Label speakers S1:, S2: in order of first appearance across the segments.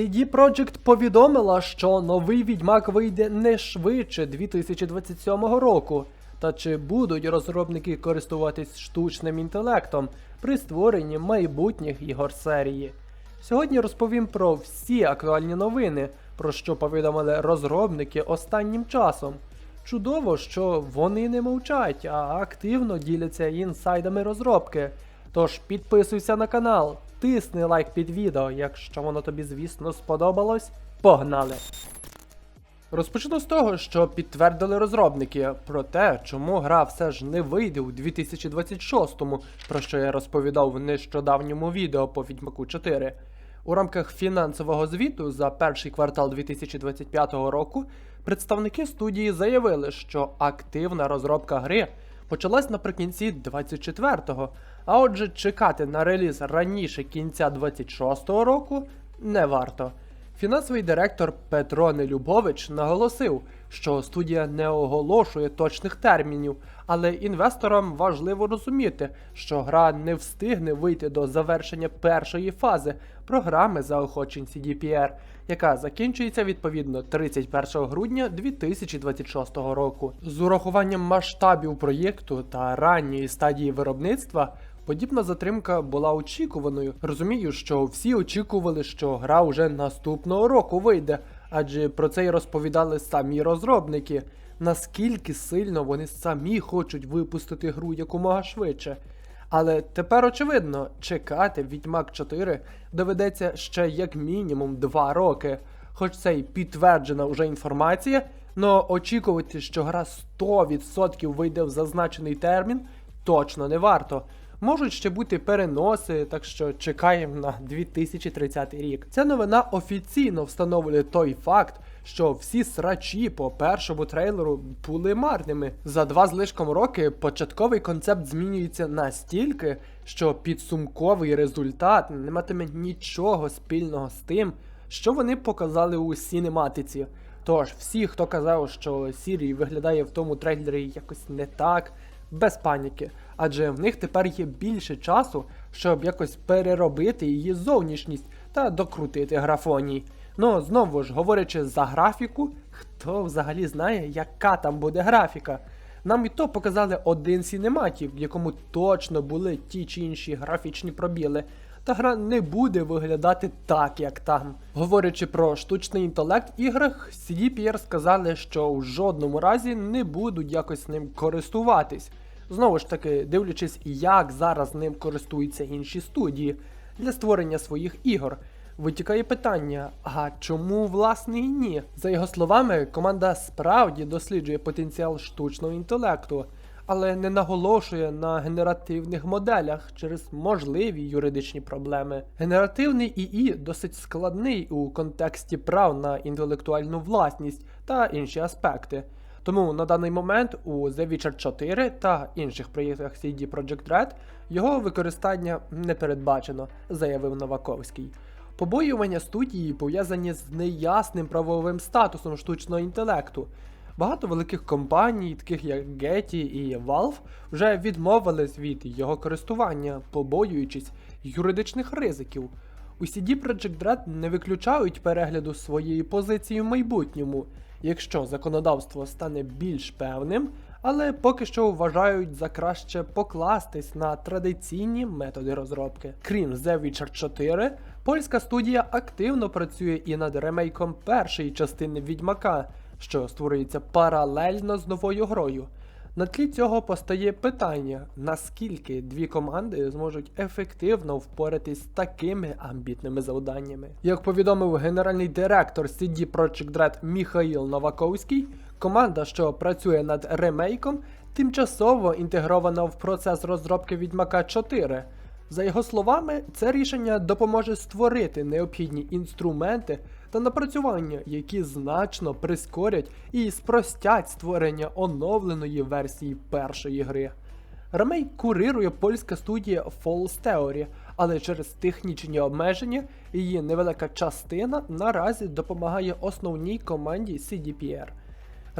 S1: CD Projekt повідомила, що новий відьмак вийде не швидше 2027 року. Та чи будуть розробники користуватись штучним інтелектом при створенні майбутніх ігор серії? Сьогодні розповім про всі актуальні новини, про що повідомили розробники останнім часом. Чудово, що вони не мовчать, а активно діляться інсайдами розробки. Тож підписуйся на канал, тисни лайк під відео, якщо воно тобі, звісно, сподобалось. Погнали! Розпочну з того, що підтвердили розробники про те, чому гра все ж не вийде у 2026-му, про що я розповідав в нещодавньому відео по Відьмаку 4. У рамках фінансового звіту за перший квартал 2025 року представники студії заявили, що активна розробка гри почалась наприкінці 24-го, а отже, чекати на реліз раніше кінця 26-го року не варто. Фінансовий директор Петро Нелюбович наголосив, що студія не оголошує точних термінів, але інвесторам важливо розуміти, що гра не встигне вийти до завершення першої фази програми заохочень CDPR, яка закінчується відповідно 31 грудня 2026 року. З урахуванням масштабів проєкту та ранньої стадії виробництва. Подібна затримка була очікуваною. Розумію, що всі очікували, що гра уже наступного року вийде, адже про це й розповідали самі розробники. Наскільки сильно вони самі хочуть випустити гру якомога швидше. Але тепер очевидно, чекати Відьмак 4 доведеться ще як мінімум 2 роки. Хоч це й підтверджена вже інформація, но очікувати, що гра 100% вийде в зазначений термін, точно не варто. Можуть ще бути переноси, так що чекаємо на 2030 рік. Ця новина офіційно встановлює той факт, що всі срачі по першому трейлеру були марними. За два з лишком роки початковий концепт змінюється настільки, що підсумковий результат не матиме нічого спільного з тим, що вони показали у сінематиці. Тож, всі, хто казав, що Сірій виглядає в тому трейлері якось не так, без паніки, адже в них тепер є більше часу, щоб якось переробити її зовнішність та докрутити графоній. Ну, знову ж, говорячи за графіку, хто взагалі знає, яка там буде графіка. Нам і то показали один сінематів, в якому точно були ті чи інші графічні пробіли, та гра не буде виглядати так, як там. Говорячи про штучний інтелект в іграх, CDPR сказали, що в жодному разі не будуть якось ним користуватись. Знову ж таки, дивлячись, як зараз ним користуються інші студії для створення своїх ігор. Витікає питання: а чому власне і ні? За його словами, команда справді досліджує потенціал штучного інтелекту, але не наголошує на генеративних моделях через можливі юридичні проблеми. Генеративний ІІ досить складний у контексті прав на інтелектуальну власність та інші аспекти. Тому на даний момент у The Witcher 4 та інших проєктах CD Projekt Red його використання не передбачено, заявив Новаковський. Побоювання студії пов'язані з неясним правовим статусом штучного інтелекту. Багато великих компаній, таких як Getty і Valve, вже відмовились від його користування, побоюючись юридичних ризиків. У CD Projekt Red не виключають перегляду своєї позиції в майбутньому, якщо законодавство стане більш певним, але поки що вважають за краще покластись на традиційні методи розробки. Крім The Witcher 4, польська студія активно працює і над ремейком першої частини Відьмака, що створюється паралельно з новою грою. На тлі цього постає питання, наскільки дві команди зможуть ефективно впоратись з такими амбітними завданнями. Як повідомив генеральний директор CD Projekt Red Міхаїл Новаковський, команда, що працює над ремейком, тимчасово інтегрована в процес розробки Відьмака 4. За його словами, це рішення допоможе створити необхідні інструменти та напрацювання, які значно прискорять і спростять створення оновленої версії першої гри. Ремейк курирує польська студія False Theory, але через технічні обмеження її невелика частина наразі допомагає основній команді CDPR.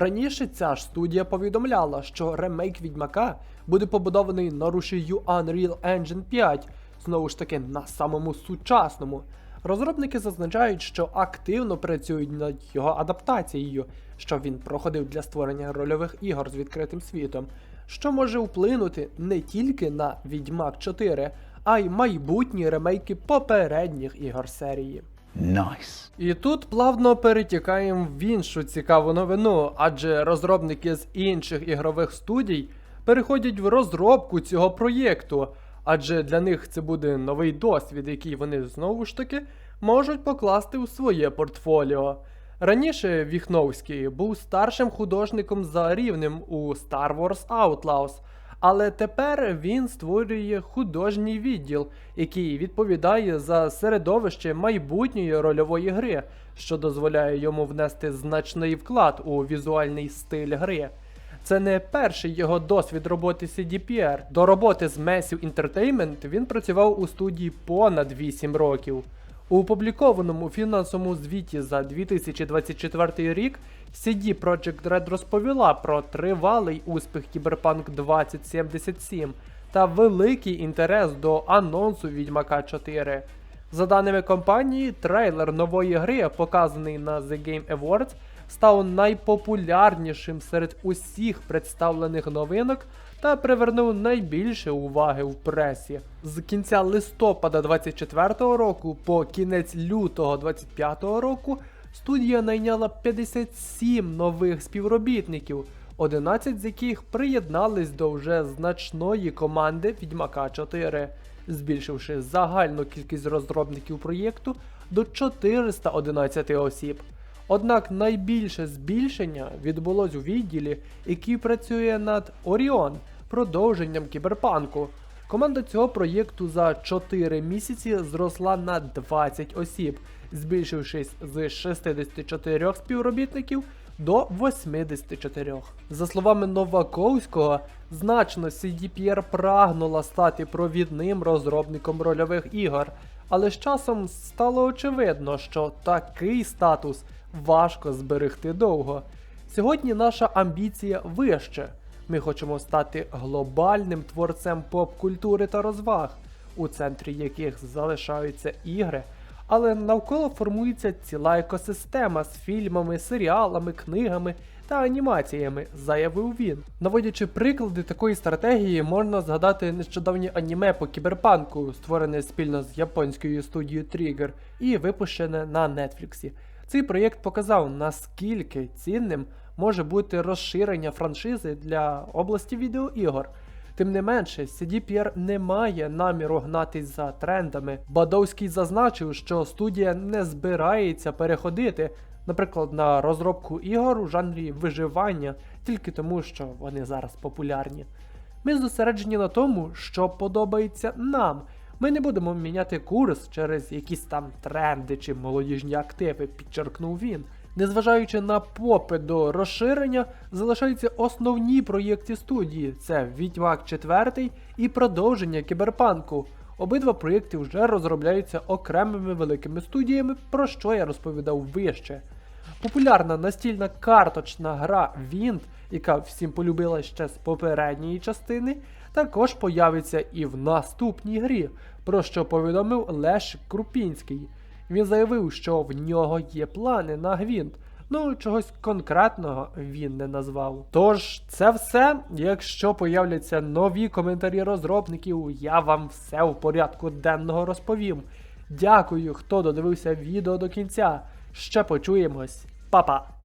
S1: Раніше ця ж студія повідомляла, що ремейк Відьмака буде побудований на рушію Unreal Engine 5, знову ж таки на самому сучасному. Розробники зазначають, що активно працюють над його адаптацією, що він проходив для створення рольових ігор з відкритим світом, що може вплинути не тільки на Відьмак 4, а й майбутні ремейки попередніх ігор серії.
S2: Nice.
S1: І тут плавно перетікаємо в іншу цікаву новину, адже розробники з інших ігрових студій переходять в розробку цього проєкту, адже для них це буде новий досвід, який вони знову ж таки можуть покласти у своє портфоліо. Раніше Віхновський був старшим художником за рівнем у Star Wars Outlaws, але тепер він створює художній відділ, який відповідає за середовище майбутньої рольової гри, що дозволяє йому внести значний вклад у візуальний стиль гри. Це не перший його досвід роботи CDPR. До роботи з Massive Entertainment він працював у студії понад 8 років. У опублікованому фінансовому звіті за 2024 рік CD Projekt Red розповіла про тривалий успіх Cyberpunk 2077 та великий інтерес до анонсу Відьмака 4. За даними компанії, трейлер нової гри, показаний на The Game Awards, став найпопулярнішим серед усіх представлених новинок та привернув найбільше уваги в пресі. З кінця листопада 24-го року по кінець лютого 25-го року студія найняла 57 нових співробітників, 11 з яких приєднались до вже значної команди Відьмака 4, збільшивши загальну кількість розробників проєкту до 411 осіб. Однак найбільше збільшення відбулось у відділі, який працює над Оріон, продовженням кіберпанку. Команда цього проєкту за 4 місяці зросла на 20 осіб, збільшившись з 64 співробітників до 84. За словами Новаковського, значно CDPR прагнула стати провідним розробником рольових ігор, але з часом стало очевидно, що такий статус важко зберегти довго. Сьогодні наша амбіція вище. Ми хочемо стати глобальним творцем поп-культури та розваг, у центрі яких залишаються ігри, але навколо формується ціла екосистема з фільмами, серіалами, книгами та анімаціями, заявив він. Наводячи приклади такої стратегії, можна згадати нещодавнє аніме по кіберпанку, створене спільно з японською студією Trigger і випущене на Нетфліксі. Цей проєкт показав, наскільки цінним може бути розширення франшизи для області відеоігор. Тим не менше, CDPR не має наміру гнатись за трендами. Бадовський зазначив, що студія не збирається переходити, наприклад, на розробку ігор у жанрі виживання, тільки тому, що вони зараз популярні. Ми зосереджені на тому, що подобається нам. Ми не будемо міняти курс через якісь там тренди чи молодіжні активи, підчеркнув він. Незважаючи на попит до розширення, залишаються основні проєкти студії: це Відьмак 4 і продовження кіберпанку. Обидва проєкти вже розробляються окремими великими студіями, про що я розповідав вище. Популярна настільна карточна гра Wind, яка всім полюбила ще з попередньої частини, також появиться і в наступній грі, про що повідомив Леш Крупінський. Він заявив, що в нього є плани на гвинт. Ну, чогось конкретного він не назвав. Тож, це все. Якщо появляться нові коментарі розробників, я вам все в порядку денного розповім. Дякую, хто додивився відео до кінця. Ще почуємось. Па-па!